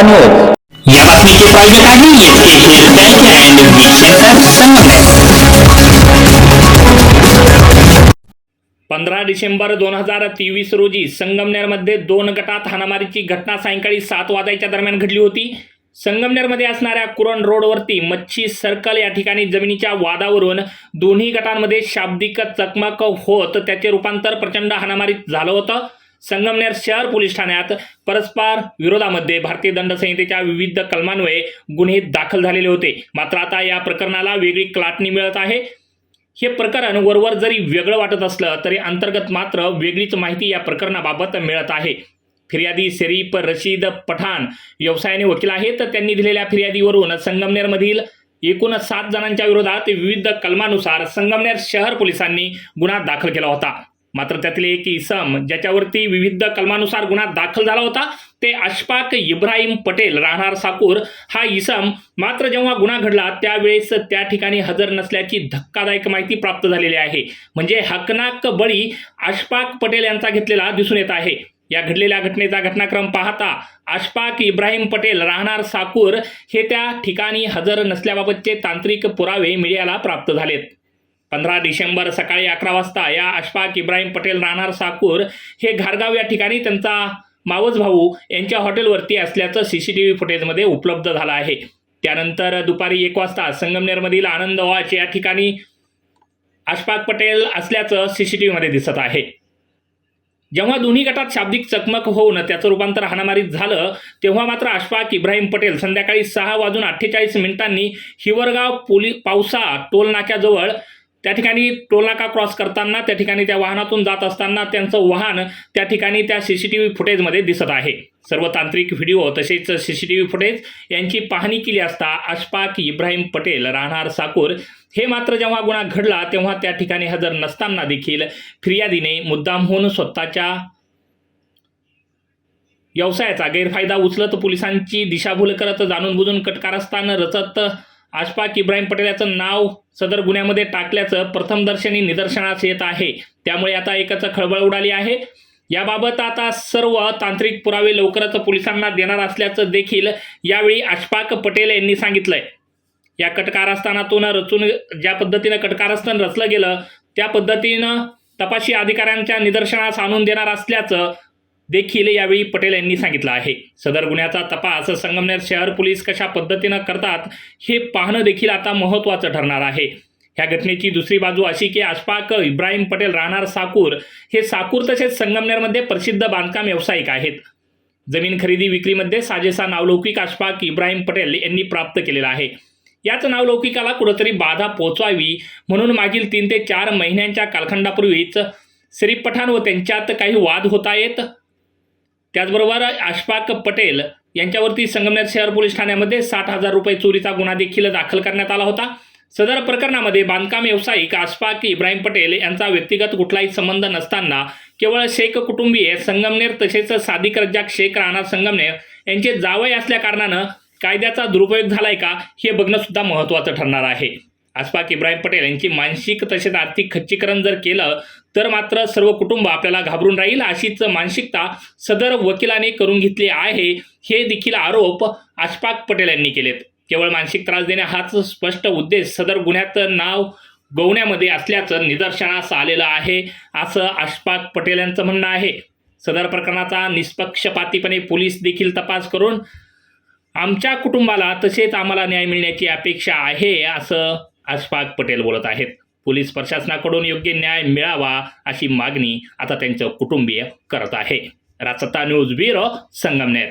राचता या बातमीचे प्रायोजक आहे संगमनेर पंधरा डिसेंबर दोन हजार तेवीस रोजी संगमनेरमध्ये दोन गटात हाणामारीची घटना सायंकाळी सात वाजायच्या दरम्यान घडली होती. संगमनेरमध्ये असणाऱ्या कुरण रोडवरती मच्छी सर्कल या ठिकाणी जमिनीच्या वादावरून दोन्ही गटांमध्ये शाब्दिक चकमक होत त्याचे रूपांतर प्रचंड हाणामारीत झालं होतं. संगमनेर शहर पोलीस ठाण्यात परस्पर विरोधामध्ये भारतीय दंड संहितेच्या विविध कलमान्वये गुन्हे दाखल झालेले होते. मात्र आता या प्रकरणाला वेगळी क्लाटणी मिळत आहे. हे प्रकरण वरवर जरी वेगळं वाटत असलं तरी अंतर्गत मात्र वेगळीच माहिती या प्रकरणाबाबत मिळत आहे. फिर्यादी शरीफ रशीद पठाण व्यवसायाने वकील आहेत. त्यांनी दिलेल्या फिर्यादीवरून संगमनेरमधील एकूण सात जणांच्या विरोधात विविध कलमानुसार संगमनेर शहर पोलिसांनी गुन्हा दाखल केला होता. मात्र त्यातले एक इसम ज्याच्यावरती विविध कलमानुसार गुन्हा दाखल झाला होता ते अशफाक इब्राहिम पटेल राहणार साकूर. हा इसम मात्र जेव्हा गुन्हा घडला त्यावेळेस त्या ठिकाणी हजर नसल्याची धक्कादायक माहिती प्राप्त झालेली आहे. म्हणजे हकनाक बळी अशफाक पटेल यांचा घेतलेला दिसून येत आहे. या घडलेल्या घटनेचा घटनाक्रम पाहता अशफाक इब्राहिम पटेल राहणार साकूर हे त्या ठिकाणी हजर नसल्याबाबतचे तांत्रिक पुरावे मीडियाला प्राप्त झालेत. पंधरा डिसेंबर सकाळी अकरा वाजता या अशफाक इब्राहिम पटेल राहणार साकूर हे घारगाव या ठिकाणी त्यांचा मावज भाऊ यांच्या हॉटेलवरती असल्याचं सी सी टी व्ही फुटेजमध्ये उपलब्ध झालं आहे. त्यानंतर दुपारी एक वाजता संगमनेरमधील आनंद वाच या ठिकाणी अशफाक पटेल असल्याचं सी सी टी व्हीमध्ये दिसत आहे. जेव्हा दोन्ही गटात शाब्दिक चकमक होऊन त्याचं रूपांतर हाणामारीत झालं तेव्हा मात्र अशफाक इब्राहिम पटेल संध्याकाळी सहा वाजून अठ्ठेचाळीस मिनिटांनी हिवरगाव पोली पावसा टोल नाक्याजवळ त्या ठिकाणी टोलनाका क्रॉस करताना त्या ठिकाणी त्या वाहनातून जात असताना त्यांचं वाहन त्या ठिकाणी त्या सी सी टी व्ही फुटेजमध्ये दिसत आहे. सर्व तांत्रिक व्हिडिओ तसेच C C T V footage यांची पाहणी केली असता अशफाक इब्राहिम पटेल राहणार साकूर हे मात्र जेव्हा गुन्हा घडला तेव्हा त्या ठिकाणी हजर नसताना देखील फिर्यादीने मुद्दाम होऊन स्वतःच्या व्यवसायाचा गैरफायदा उचलत पोलिसांची दिशाभूल करत जाणून बुजून कटकारस्थान रचत आशफाक इब्राहिम पटेल याचं नाव सदर गुन्ह्यामध्ये टाकल्याचं प्रथमदर्शनी निदर्शनास येत आहे. त्यामुळे आता एकच खळबळ उडाली आहे. याबाबत आता सर्व तांत्रिक पुरावे लवकरच पोलिसांना देणार असल्याचं देखील यावेळी आशफाक पटेल यांनी सांगितलंय. या कटकारस्थानातून रचून ज्या पद्धतीनं कटकारस्थान रचलं गेलं त्या पद्धतीनं तपासी अधिकाऱ्यांच्या निदर्शनास आणून देणार असल्याचं देखील यावेळी पटेल यांनी सांगितलं आहे. सदर गुन्ह्याचा तपास संगमनेर शहर पोलीस कशा पद्धतीनं करतात हे पाहणं देखील आता महत्त्वाचं ठरणार आहे. ह्या घटनेची दुसरी बाजू अशी की अशफाक इब्राहिम पटेल राहणार साकूर हे साकूर तसेच संगमनेरमध्ये प्रसिद्ध बांधकाम व्यावसायिक आहेत. जमीन खरेदी विक्रीमध्ये साजेसा नावलौकिक अशफाक इब्राहिम पटेल यांनी प्राप्त केलेला आहे. याच नावलौकिकाला कुठंतरी बाधा पोचवावी म्हणून मागील तीन ते चार महिन्यांच्या कालखंडापूर्वीच श्री पठाण व त्यांच्यात काही वाद होत आहेत त्याचबरोबर अशफाक पटेल यांच्यावरती संगमनेर शहर पोलीस ठाण्यामध्ये साठ हजार रुपये चोरीचा गुन्हा देखील दाखल करण्यात आला होता. सदर प्रकरणामध्ये बांधकाम व्यावसायिक आशफाक इब्राहिम पटेल यांचा व्यक्तिगत कुठलाही संबंध नसताना केवळ शेख कुटुंबीय संगमनेर तसेच सादिक रज्जाक शेख राणा संगमनेर यांचे जावई असल्या कारणानं कायद्याचा दुरुपयोग झालाय का हे बघणं सुद्धा महत्त्वाचं ठरणार आहे. आसपाक इब्राहिम पटेल यांची मानसिक तसेच आर्थिक खच्चीकरण जर केलं तर मात्र सर्व कुटुंब आपल्याला घाबरून राहील. अशीच मानसिकता सदर वकिलाने करून घेतली आहे. हे देखील आरोप आशपाक पटेल यांनी केलेत. केवळ मानसिक त्रास देणे हाच स्पष्ट उद्देश सदर गुन्ह्याचं नाव गवण्यामध्ये असल्याचं निदर्शनास आलेलं आहे असं आशपाक पटेल यांचं म्हणणं आहे. सदर प्रकरणाचा निष्पक्षपातीपणे पोलीस देखील तपास करून आमच्या कुटुंबाला तसेच आम्हाला न्याय मिळण्याची अपेक्षा आहे असं आशफाक पटेल बोलत आहेत. पोलीस प्रशासनाकडून योग्य न्याय मिळावा अशी मागणी आता त्यांचं कुटुंबीय करत आहे. राजता न्यूज ब्युरो संगमनेर.